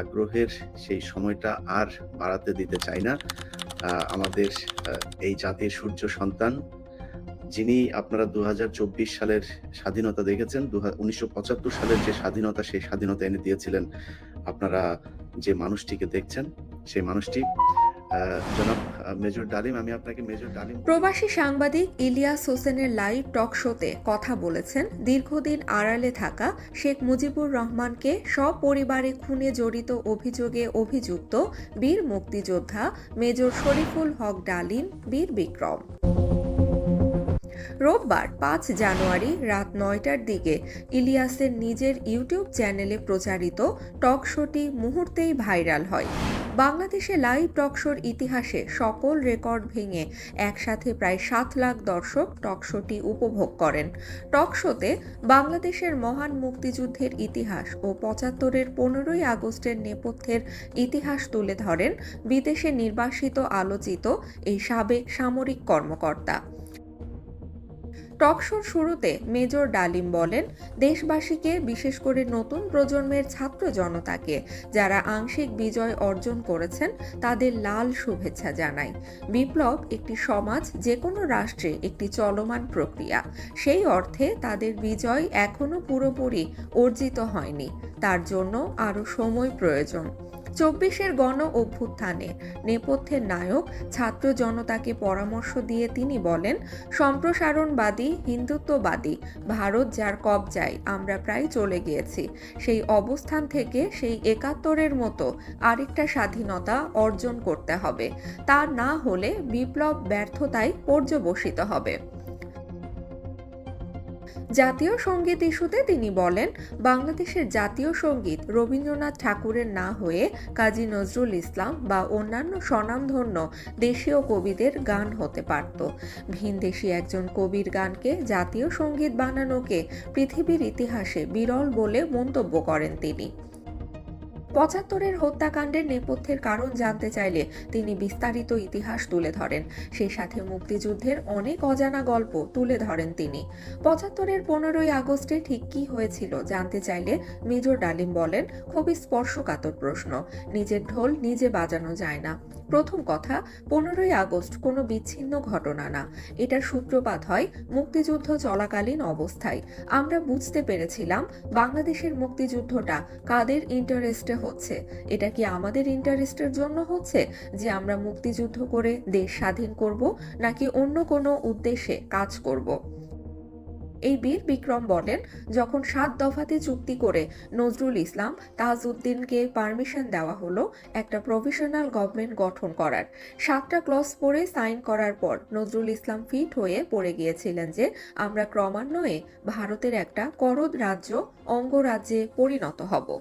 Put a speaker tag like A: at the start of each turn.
A: আগ্রহের সেই সময়টা আর বাড়াতে দিতে চাই না। আমাদের এই জাতির সূর্য সন্তান, যিনি আপনারা দুই হাজার চব্বিশ সালের স্বাধীনতা দেখেছেন দু উনিশশো সালের যে স্বাধীনতা, সেই স্বাধীনতা এনে দিয়েছিলেন আপনারা যে মানুষটিকে দেখছেন, সেই মানুষটি
B: প্রবাসী সাংবাদিক ইলিয়াস হোসেনের লাইভ টক শোতে কথা বলেছেন, দীর্ঘদিন আড়ালে থাকা শেখ মুজিবুর রহমানকে সপরিবারে খুনে জড়িত অভিযোগে অভিযুক্ত বীর মুক্তিযোদ্ধা মেজর শরীফুল হক ডালিম, বীর বিক্রম। রোববার পাঁচ জানুয়ারি রাত নয়টার দিকে ইলিয়াসের নিজের ইউটিউব চ্যানেলে প্রচারিত টক শোটি মুহূর্তেই ভাইরাল হয়। বাংলাদেশে লাইভ টক শোর ইতিহাসে সকল রেকর্ড ভেঙে একসাথে প্রায় সাত লাখ দর্শক টক শোটি উপভোগ করেন। টক শোতে বাংলাদেশের মহান মুক্তিযুদ্ধের ইতিহাস ও পঁচাত্তরের পনেরোই আগস্টের নেপথ্যের ইতিহাস তুলে ধরেন বিদেশে নির্বাসিত আলোচিত এই সাবেক সামরিক কর্মকর্তা। টকশোর শুরুতে মেজর ডালিম বলেন, দেশবাসীকে, বিশেষ করে নতুন প্রজন্মের ছাত্র জনতাকে, যারা আংশিক বিজয় অর্জন করেছেন, তাদের লাল শুভেচ্ছা জানাই। বিপ্লব একটি সমাজ যে কোনো রাষ্ট্রে একটি চলমান প্রক্রিয়া। সেই অর্থে তাদের বিজয় এখনও পুরোপুরি অর্জিত হয়নি। তার জন্য আরও সময় প্রয়োজন। চব্বিশের গণ অভ্যুত্থানে নেপথ্যের নায়ক, ছাত্র জনতাকে পরামর্শ দিয়ে তিনি বলেন, সম্প্রসারণবাদী, হিন্দুত্ববাদী, ভারত যার কবজায় আমরা প্রায় চলে গিয়েছি, সেই অবস্থান থেকে সেই একাত্তরের মতো আরেকটা স্বাধীনতা অর্জন করতে হবে। তা না হলে বিপ্লব ব্যর্থতায় পর্যবসিত হবে। জাতীয় সংগীত ইস্যুতে তিনি বলেন, বাংলাদেশের জাতীয় সংগীত রবীন্দ্রনাথ ঠাকুরের না হয়ে কাজী নজরুল ইসলাম বা অন্যান্য স্বনামধন্য দেশীয় কবিদের গান হতে পারত। ভিনদেশি একজন কবির গানকে জাতীয় সংগীত বানানোকে পৃথিবীর ইতিহাসে বিরল বলে মন্তব্য করেন তিনি। পঁচাত্তরের হত্যাকাণ্ডের নেপথ্যের কারণ জানতে চাইলে তিনি বিস্তারিত ইতিহাস তুলে ধরেন। সেই সাথে মুক্তিযুদ্ধের অনেক অজানা গল্প তুলে ধরেন তিনি। পঁচাত্তরের পনেরোই আগস্টে ঠিক কি হয়েছিল জানতে চাইলে মেজর ডালিম বলেন, খুবই স্পর্শকাতর প্রশ্ন। নিজের ঢোল নিজে বাজানো যায় না। প্রথম কথা, পনেরোই আগস্ট কোনো বিচ্ছিন্ন ঘটনা না। এটার সূত্রপাত হয় মুক্তিযুদ্ধ চলাকালীন অবস্থায়। আমরা বুঝতে পেরেছিলাম বাংলাদেশের মুক্তিযুদ্ধটা কাদের ইন্টারেস্টে হচ্ছে। এটা কি আমাদের ইন্টারেস্টের জন্য হচ্ছে যে আমরা মুক্তিযুদ্ধ করে দেশ স্বাধীন করব, নাকি অন্য কোনো উদ্দেশ্যে কাজ করব? এই বীর বিক্রম বলেন, যখন সাত দফাতে চুক্তি করে নজরুল ইসলাম তাজউদ্দিনকে পারমিশন দেওয়া হলো, একটা প্রভিশনাল গভর্নমেন্ট গঠন করার। সাতটা ক্লস পরে সাইন করার পর নজরুল ইসলাম ফিট হয়ে পড়ে গিয়েছিলেন যে, আমরা ক্রমান্বয়ে ভারতের একটা করদ রাজ্য অঙ্গরাজ্যে পরিণত হব।